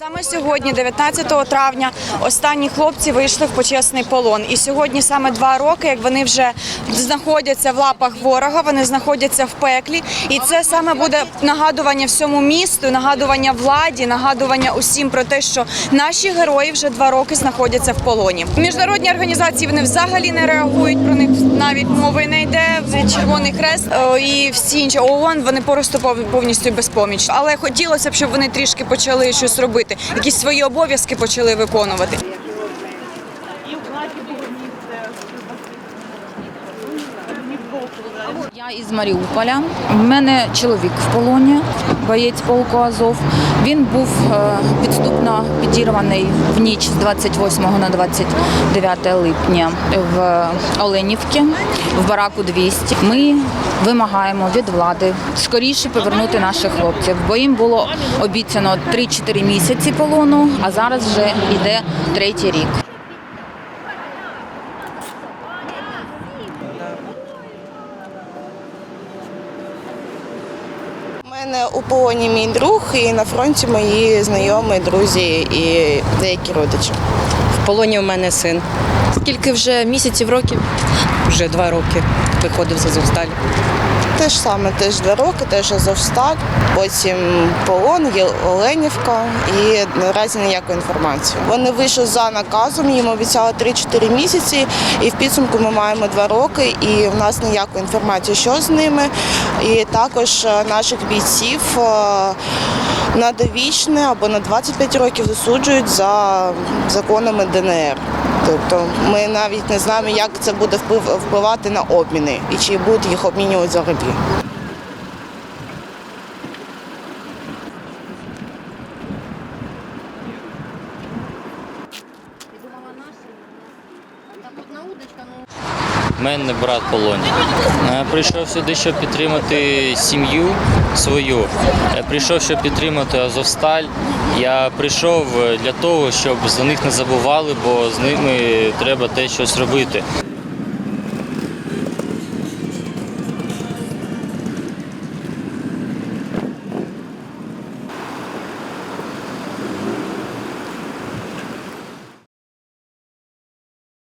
Саме сьогодні, 19 травня, останні хлопці вийшли в почесний полон. І сьогодні саме два роки, як вони вже знаходяться в лапах ворога, вони знаходяться в пеклі. І це саме буде нагадування всьому місту, нагадування владі, нагадування усім про те, що наші герої вже два роки знаходяться в полоні. Міжнародні організації вони взагалі не реагують про них навіть мови не йде. Червоний Хрест е, і всі інші ООН, вони просто пов- повністю безпомічні. Але хотілося б, щоб вони трішки почали щось робити, якісь свої обов'язки почали виконувати. Я із Маріуполя. У мене чоловік в полоні, боєць полку Азов. Він був е, підступно підірваний в ніч з 28 на 29 липня в Оленівці, в бараку 200. Ми вимагаємо від влади скоріше повернути наших хлопців, бо їм було обіцяно 3-4 місяці полону, а зараз вже йде третій рік. У мене у полоні мій друг і на фронті мої знайомі, друзі і деякі родичі. В полоні у мене син. Скільки вже місяців, років? Вже два роки виходив з Азовсталі. Те ж саме, теж два роки, теж Азовсталь, потім полон, є Оленівка і наразі ніякої інформації. Вони вийшли за наказом, їм обіцяли 3-4 місяці, і в підсумку ми маємо два роки, і в нас ніякої інформації, що з ними. І також е, наших бійців е, на довічне або на 25 років засуджують за законами ДНР. Тобто ми навіть не знаємо, як це буде впливати на обміни і чи будуть їх обмінювати за рублі. Мене брат полоні. Е, Прийшов сюди, щоб підтримати сім'ю свою. Я прийшов, щоб підтримати Азовсталь. Я прийшов е, для того, щоб за них не забували, бо з ними треба те щось робити.